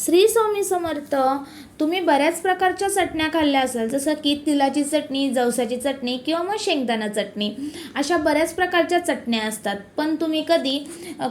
श्री स्वामी समर्थ तुम्ही बऱ्याच प्रकारच्या चटण्या खाल्ल्या असाल जसं की तिलाची चटणी जवसाची चटणी किंवा मग शेंगदाणा चटणी. अशा बऱ्याच प्रकारच्या चटण्या असतात. पण तुम्ही कधी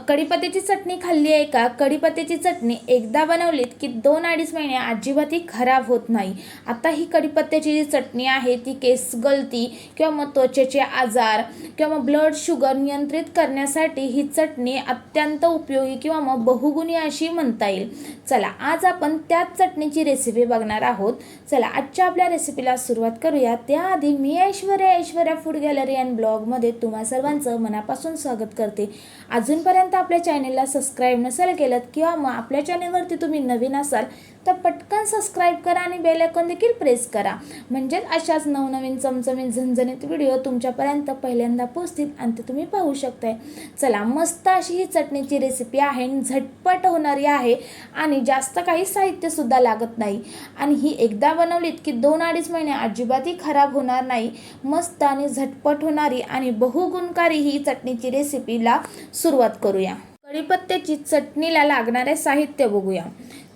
कढीपत्त्याची चटणी खाल्ली आहे का? कढीपत्त्याची चटणी एकदा बनवलीत की दोन अडीच महिने अजिबात ही खराब होत नाही. आता ही कढीपत्त्याची जी चटणी आहे ती केस गळती किंवा मग त्वचेचे आजार किंवा मग ब्लड शुगर नियंत्रित करण्यासाठी ही चटणी अत्यंत उपयोगी किंवा मग बहुगुणी अशी म्हणता येईल. चला आज आपण त्याच चटणीची रेसिपी बघणार आहोत. चला आजच्या आपल्या रेसिपीला सुरुवात करूया. त्याआधी मी Aishwarya Aishwarya food gallery and ब्लॉगमध्ये तुम्हा सर्वांचं मनापासून स्वागत करते. अजूनपर्यंत आपल्या चॅनेलला सबस्क्राईब नसेल केलं किंवा मग आपल्या चॅनेलवरती तुम्ही नवीन असाल तर पटकन सबस्क्राईब करा आणि बेलायकॉन देखील प्रेस करा. म्हणजेच अशाच नवनवीन चमचमीत झणझणीत व्हिडिओ तुमच्यापर्यंत पहिल्यांदा पोचतील आणि ते तुम्ही पाहू शकताय. चला मस्त अशी ही चटणीची रेसिपी आहे आणि झटपट होणारी आहे आणि जास्त काही साहित्यसुद्धा लागत नाही. आणि ही एकदा बनवलीत की दोन अडीच महिने अजिबातही खराब होणार नाही. मस्त आणि झटपट होणारी आणि बहुगुणकारी ही चटणीची रेसिपीला सुरुवात करूया. कढीपत्त्याची चटणीला लागणारे साहित्य बघूया.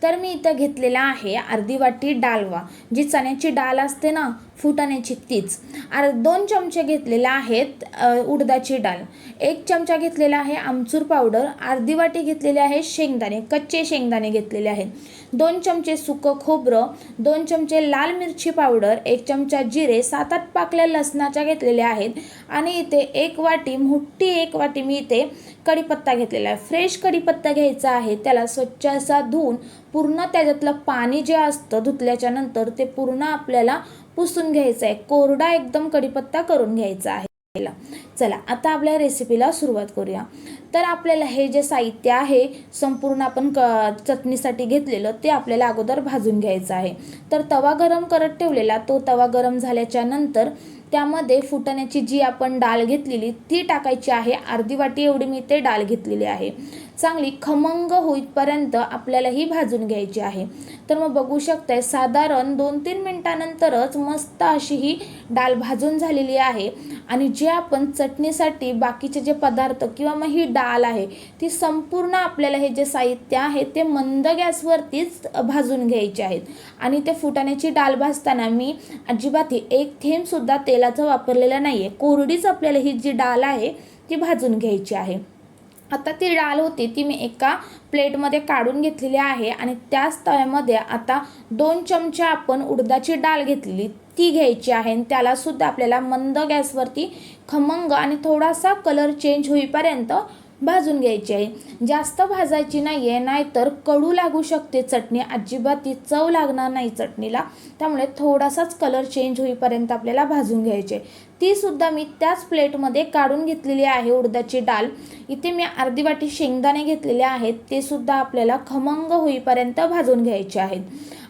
तर मी इथं घेतलेला आहे अर्धी वाटी डालवा. जी चण्याची डाळ असते ना फुटाण्याची तीच. आर दोन चमचे घेतलेले आहेत उडदाची डाळ एक चमचा घेतलेला आहे आमचूर पावडर. अर्धी वाटी घेतलेले आहे शेंगदाणे कच्चे शेंगदाणे घेतलेले आहेत. दोन चमचे सुकं खोबरं दोन चमचे लाल मिरची पावडर एक चमचा जिरे सात आठ पाकल्या लसणाच्या घेतलेल्या आहेत. आणि इथे एक वाटी मोठी एक वाटी मी इथे कढीपत्ता घेतलेला आहे. फ्रेश कढीपत्ता घ्यायचा आहे त्याला स्वच्छ असा धुवून पूर्ण त्याच्यातलं पाणी जे असतं धुतल्याच्या नंतर ते पूर्ण आपल्याला पुसून घ्यायचं आहे. कोरडा एकदम कढीपत्ता करून घ्यायचा आहे. चला आता आपल्या रेसिपीला सुरुवात करूया. तर आपल्याला हे जे साहित्य आहे संपूर्ण आपण क चटणीसाठी घेतलेलं ते आपल्याला अगोदर भाजून घ्यायचं आहे. तर तवा गरम करत ठेवलेला तो तवा गरम झाल्याच्यानंतर त्यामध्ये फुटण्याची जी आपण डाळ घेतलेली ती टाकायची आहे. अर्धी वाटी एवढी मी ते डाळ घेतलेली आहे. चांगली खमंग होईपर्यंत आपल्याला ही भाजून घ्यायची आहे. तर मग बघू शकताय साधारण दोन तीन मिनटानंतरच मस्त अशी ही डाळ भाजून झालेली आहे. आणि जे आपण चटणीसाठी बाकीचे जे पदार्थ किंवा मग ही डाळ आहे ती संपूर्ण आपल्याला हे जे साहित्य आहे ते मंद गॅसवरतीच भाजून घ्यायचे आहेत. आणि ते फुटाण्याची डाळ भाजताना मी अजिबात एक थेंबसुद्धा तेलाचं वापरलेलं नाही आहे कोरडीच आपल्याला ही जी डाळ आहे ती भाजून घ्यायची आहे. आता ती डाळ होती ती मी एका प्लेटमध्ये काढून घेतलेली आहे आणि त्याच तव्यामध्ये आता दोन चमचे आपण उडदाची डाळ घेतलेली ती घ्यायची आहे आणि त्यालासुद्धा आपल्याला मंद गॅसवरती खमंग आणि थोडासा कलर चेंज होईपर्यंत भाजून घ्यायची. आहे जास्त भाजायची नाही आहे नाहीतर कडू लागू शकते चटणी. अजिबात ती चव लागणार नाही चटणीला. त्यामुळे थोडासाच कलर चेंज होईपर्यंत आपल्याला भाजून घ्यायचे. ती सुद्धा मी त्याच प्लेटमध्ये काढून घेतलेली आहे उडदाची डाळ. इथे मी अर्धी वाटी शेंगदाणे घेतलेले आहेत. ते सुद्धा आपल्याला खमंग होईपर्यंत भाजून घ्यायचे आहेत.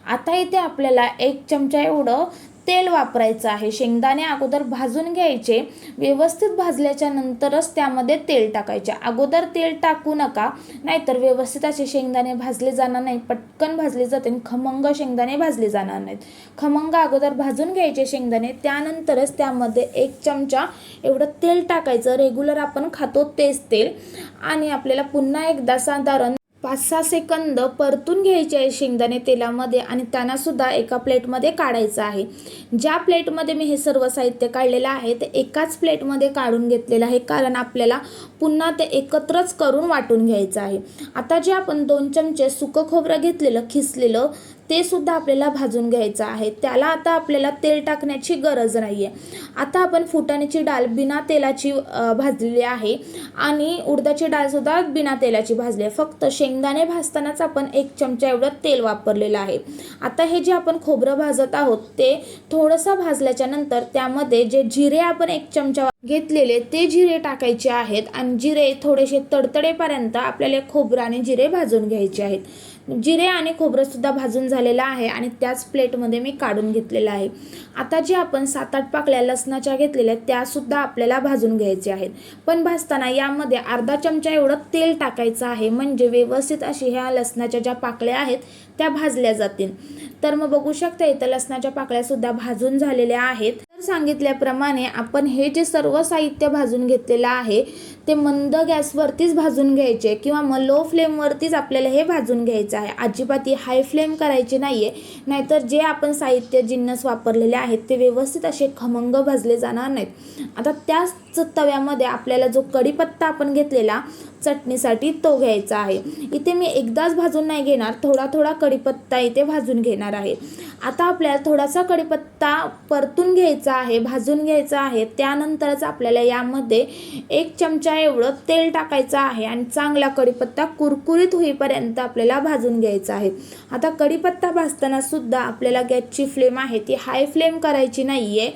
आता इथे आपल्याला एक चमचा एवढं तेल वापरायचं आहे. शेंगदाणे अगोदर भाजून घ्यायचे. व्यवस्थित भाजल्याच्या नंतरच त्यामध्ये तेल टाकायचे. अगोदर तेल टाकू नका नाहीतर व्यवस्थित असे शेंगदाणे भाजले जाणार नाही पटकन भाजले जाते आणि खमंग शेंगदाणे भाजले जाणार नाहीत. खमंग अगोदर भाजून घ्यायचे शेंगदाणे. त्यानंतरच त्यामध्ये एक चमचा एवढं तेल टाकायचं. रेग्युलर आपण खातो तेच तेल. आणि आपल्याला पुन्हा एकदा साधारण पाच सहा सेकंद परतून घ्यायचे आहे शेंगदाणे तेलामध्ये आणि त्यांना सुद्धा एका प्लेटमध्ये काढायचं आहे. ज्या प्लेटमध्ये मी हे सर्व साहित्य काढलेलं आहे ते एकाच प्लेटमध्ये काढून घेतलेलं आहे कारण आपल्याला पुन्हा ते एकत्रच करून वाटून घ्यायचं आहे. आता जे आपण दोन चमचे सुकं खोबरं घेतलेलं खिसलेलं ते सुद्धा आपल्याला भाजून घ्यायचं आहे. त्याला आता आपल्याला तेल टाकण्याची गरज नाही आहे आता आपण फुटाण्याची डाळ बिना तेलाची भाजलेली आहे आणि उडदाची डाळसुद्धा बिना तेलाची भाजली आहे. फक्त शेंगदाणे भाजतानाच आपण एक चमचा एवढं तेल वापरलेलं आहे. आता हे जे आपण खोबरं भाजत आहोत ते थोडंसं भाजल्याच्या नंतर त्यामध्ये जे जिरे आपण एक चमचा घेतलेले ते जिरे टाकायचे आहेत आणि जिरे थोडेसे तडतडेपर्यंत आपल्याला खोबरं आणि जिरे भाजून घ्यायचे आहेत. जिरे आणि खोबरंसुद्धा भाजून झालेलं आहे आणि त्याच प्लेटमध्ये मी काढून घेतलेलं आहे. आता जे आपण सात आठ पाकळ्या लसणाच्या घेतलेल्या त्यासुद्धा आपल्याला भाजून घ्यायचे आहेत. पण भाजताना यामध्ये अर्धा चमचा एवढं तेल टाकायचं आहे म्हणजे व्यवस्थित अशी ह्या लसणाच्या ज्या पाकळ्या आहेत त्या भाजल्या जातील. तर मग बघू शकता इथं लसणाच्या पाकळ्यासुद्धा भाजून झालेल्या आहेत. तर सांगितल्याप्रमाणे आपण हे जे सर्व साहित्य भाजून घेतलेलं आहे ते मंद गॅसवरतीच भाजून घ्यायचे किंवा मग लो फ्लेमवरतीच आपल्याला हे भाजून घ्यायचं आहे. अजिबात हाय फ्लेम करायची नाही आहे नाहीतर जे आपण साहित्य जिन्नस वापरलेले आहेत ते व्यवस्थित असे खमंग भाजले जाणार नाहीत. आता त्याच तव्यामध्ये आपल्याला जो कढीपत्ता आपण घेतलेला चटणीसाठी तो घ्यायचा आहे. इथे मी एकदाच भाजून नाही घेणार थोडा थोडा कढीपत्ता इथे भाजून घेणार आहे. आता आपल्याला थोडासा कढीपत्ता परतून घ्यायचा आहे भाजून घ्यायचा आहे. त्यानंतरच आपल्याला यामध्ये एक चमचा एवढं तेल टाकायचं आहे आणि चांगला कढीपत्ता कुरकुरीत होईपर्यंत आपल्याला भाजून घ्यायचा आहे. आता कढीपत्ता भाजताना सुद्धा आपल्याला गॅसची फ्लेम आहे ती हाय फ्लेम करायची नाही आहे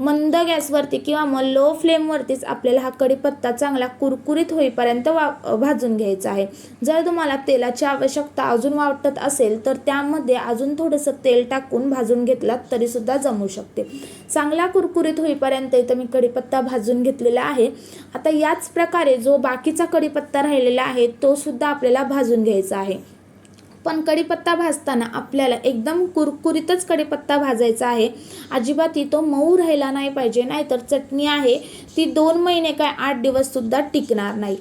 मंद गॅसवरती किंवा मग लो फ्लेमवरतीच आपल्याला हा कढीपत्ता चांगला कुरकुरीत होईपर्यंत वा भाजून घ्यायचा आहे. जर तुम्हाला तेलाची आवश्यकता अजून वाटत असेल तर त्यामध्ये अजून थोडंसं तेल टाकून भाजून घेतलात तरीसुद्धा जमू शकते. चांगला कुरकुरीत होईपर्यंत इथं मी कढीपत्ता भाजून घेतलेला आहे. आता याच प्रकारे जो बाकीचा कढीपत्ता राहिलेला आहे तो सुद्धा आपल्याला भाजून घ्यायचा आहे. पण कढीपत्ता भाजताना आपल्याला एकदम कुरकुरीतच कढीपत्ता भाजायचा आहे. अजिबातही तो मऊ राहिला नाही पाहिजे नाहीतर चटणी आहे ती दोन महिने काय आठ दिवससुद्धा टिकणार नाही.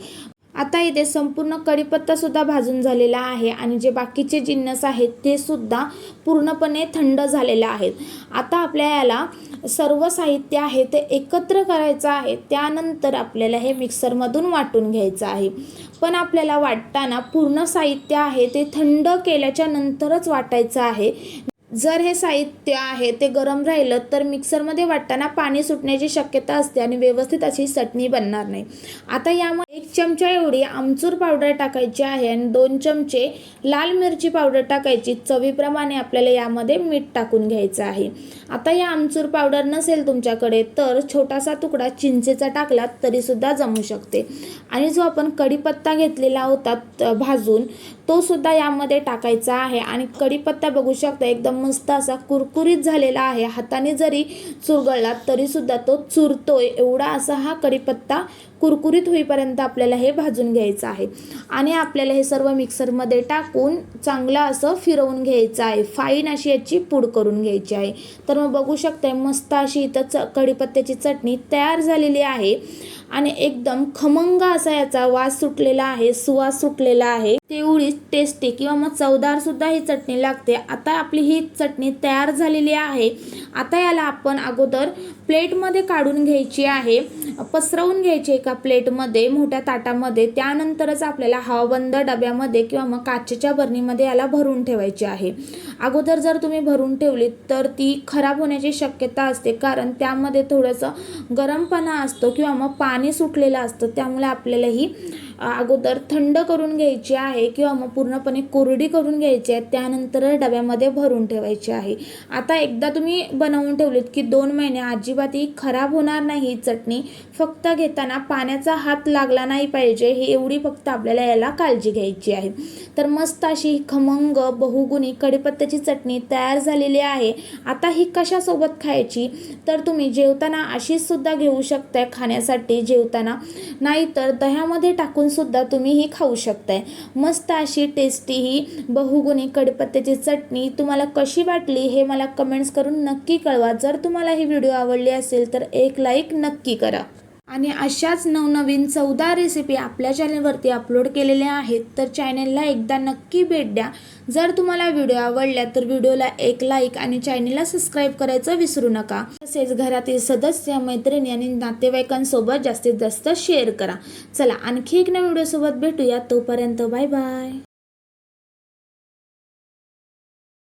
आता इथे संपूर्ण कढीपत्तासुद्धा भाजून झालेला आहे आणि जे बाकीचे जिन्नस आहेत ते सुद्धा पूर्णपणे थंड झालेले आहेत. आता आपल्याला सर्व साहित्य आहे ते एकत्र करायचं आहे त्यानंतर आपल्याला हे मिक्सरमधून वाटून घ्यायचं आहे. पण आपल्याला वाटताना पूर्ण साहित्य आहे ते थंड केल्याच्या नंतरच वाटायचं आहे. जर हे साहित्य आहे ते गरम राहिलं तर मिक्सरमध्ये वाटताना पाणी सुटण्याची शक्यता असते आणि व्यवस्थित अशी चटणी बनणार नाही. आता यामध्ये एक चमचा एवढी आमचूर पावडर टाकायची आहे आणि दोन चमचे लाल मिरची पावडर टाकायची. चवीप्रमाणे आपल्याला यामध्ये मीठ टाकून घ्यायचं आहे. आता या आमचूर पावडर नसेल तुमच्याकडे तर छोटासा तुकडा चिंचेचा टाकला तरीसुद्धा जमू शकते. आणि जो आपण कढीपत्ता घेतलेला होता भाजून तो सुद्धा यामध्ये टाकायचा आहे. आणि कढीपत्ता बघू शकता एकदम मस्त असा कुरकुरीत झालेला आहे. हाताने जरी चुरगळला तरीसुद्धा तो चुरतोय. एवढा असा हा कढीपत्ता कुरकुरीत होईपर्यंत आपल्याला हे भाजून घ्यायचं आहे. आणि आपल्याला हे सर्व मिक्सरमध्ये टाकून चांगलं असं फिरवून घ्यायचं आहे. फाईन अशी याची पूड करून घ्यायची आहे. तर मग बघू शकताय मस्त अशी इथं च कढीपत्त्याची चटणी तयार झालेली आहे. आणि एकदम खमंग असा याचा वास सुटलेला आहे सुवास सुटलेला आहे. तेवढीच टेस्टी किंवा मग चवदार सुद्धा ही चटणी लागते. आता आपली ही चटणी तयार झालेली आहे. आता याला आपण अगोदर प्लेटमध्ये काढून घ्यायची आहे. पसरवून घ्यायची एका प्लेटमध्ये मोठ्या ताटामध्ये. त्यानंतरच आपल्याला हवाबंद डब्यामध्ये किंवा मग काचेच्या बरणीमध्ये याला भरून ठेवायची आहे. अगोदर जर तुम्ही भरून ठेवली तर ती खराब होण्याची शक्यता असते. कारण त्यामध्ये थोडंसं गरमपणा असतो किंवा मग पाणी सुटलेलं असतं. त्यामुळे आपल्याला ही अगोदर थंड करून घ्यायची आहे किंवा मग पूर्णपणे कोरडी करून घ्यायची आहे त्यानंतर डब्यामध्ये भरून ठेवायची आहे. आता एकदा तुम्ही बनवून ठेवलीत की दोन महिने अजिबात ही खराब होणार नाही ही चटणी. फक्त घेताना पाण्याचा हात लागला नाही पाहिजे हे एवढी फक्त आपल्याला याला काळजी घ्यायची आहे. तर मस्त अशी खमंग बहुगुणी कढीपत्त्याची चटणी तयार झालेली आहे. आता ही कशासोबत खायची? तर तुम्ही जेवताना अशीच सुद्धा घेऊ शकताय खाण्यासाठी जेवताना. नाहीतर दह्यामध्ये टाकून सुद्धा तुम्ही ही खाऊ शकताय. मस्त अशी टेस्टी ही बहुगुणी कडपत्त्याची चटणी तुम्हाला कशी वाटली हे मला कमेंट्स करून नक्की कळवा. जर तुम्हाला ही व्हिडिओ आवडली असेल तर एक लाईक नक्की करा. आणि अशाच नवनवीन चौदा रेसिपी आपल्या चॅनलवरती अपलोड केलेल्या आहेत तर चॅनलला एकदा नक्की भेट द्या. जर तुम्हाला व्हिडिओ आवडला तर व्हिडिओला एक लाईक आणि चॅनलला सबस्क्राईब करायचं विसरू नका. तसेच घरातील सदस्य मैत्रिणी आणि नातेवाईकांसोबत जास्तीत जास्त शेअर करा. चला आणखी एक नवीन व्हिडिओसोबत भेटूया. तोपर्यंत बाय बाय